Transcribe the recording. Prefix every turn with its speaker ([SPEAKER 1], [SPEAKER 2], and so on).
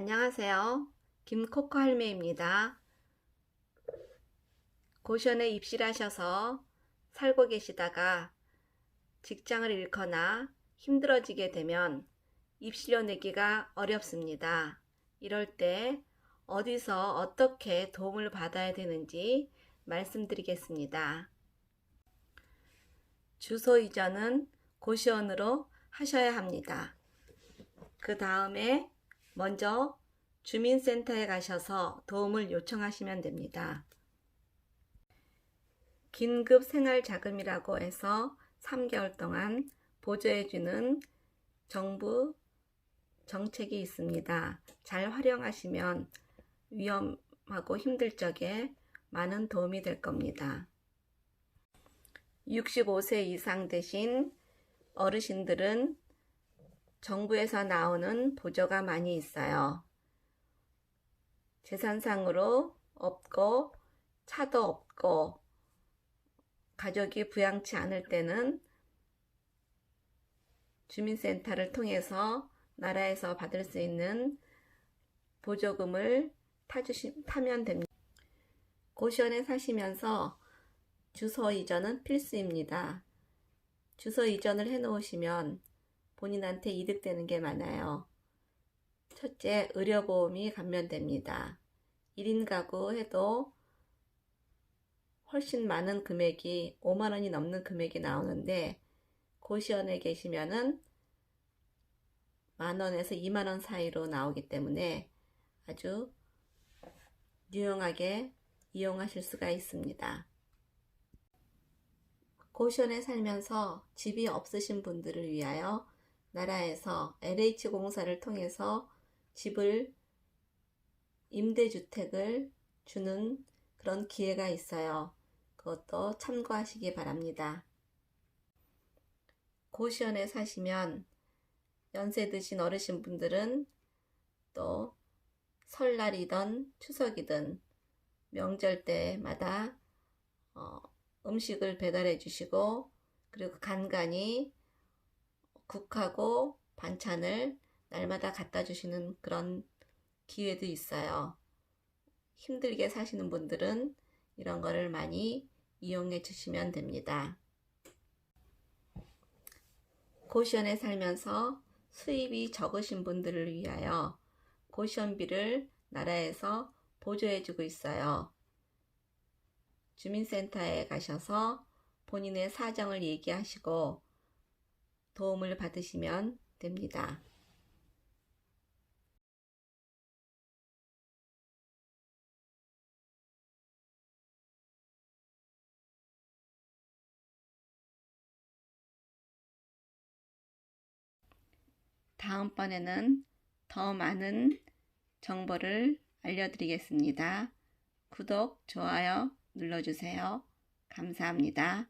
[SPEAKER 1] 안녕하세요. 김코코 할매입니다. 고시원에 입실하셔서 살고 계시다가 직장을 잃거나 힘들어지게 되면 입실료 내기가 어렵습니다. 이럴 때 어디서 어떻게 도움을 받아야 되는지 말씀드리겠습니다. 주소 이전은 고시원으로 하셔야 합니다. 그 다음에 먼저 주민센터에 가셔서 도움을 요청하시면 됩니다. 긴급 생활자금이라고 해서 3개월 동안 보조해주는 정부 정책이 있습니다. 잘 활용하시면 위험하고 힘들 적에 많은 도움이 될 겁니다. 65세 이상 되신 어르신들은 정부에서 나오는 보조가 많이 있어요. 재산상으로 없고 차도 없고 가족이 부양치 않을 때는 주민센터를 통해서 나라에서 받을 수 있는 보조금을 타주시, 타면 됩니다. 고시원에 사시면서 주소 이전은 필수입니다. 주소 이전을 해 놓으시면 본인한테 이득되는 게 많아요. 첫째, 의료보험이 감면됩니다. 1인 가구 해도 훨씬 많은 금액이 5만원이 넘는 금액이 나오는데 고시원에 계시면은 만원에서 2만원 사이로 나오기 때문에 아주 유용하게 이용하실 수가 있습니다. 고시원에 살면서 집이 없으신 분들을 위하여 나라에서 LH공사를 통해서 집을 임대주택을 주는 그런 기회가 있어요. 그것도 참고하시기 바랍니다. 고시원에 사시면 연세 드신 어르신 분들은 또 설날이든 추석이든 명절 때마다 어, 음식을 배달해 주시고 그리고 간간히 국하고 반찬을 날마다 갖다 주시는 그런 기회도 있어요. 힘들게 사시는 분들은 이런 거를 많이 이용해 주시면 됩니다. 고시원에 살면서 수입이 적으신 분들을 위하여 고시원비를 나라에서 보조해 주고 있어요. 주민센터에 가셔서 본인의 사정을 얘기하시고 도움을 받으시면 됩니다. 다음번에는 더 많은 정보를 알려드리겠습니다. 구독, 좋아요 눌러주세요. 감사합니다.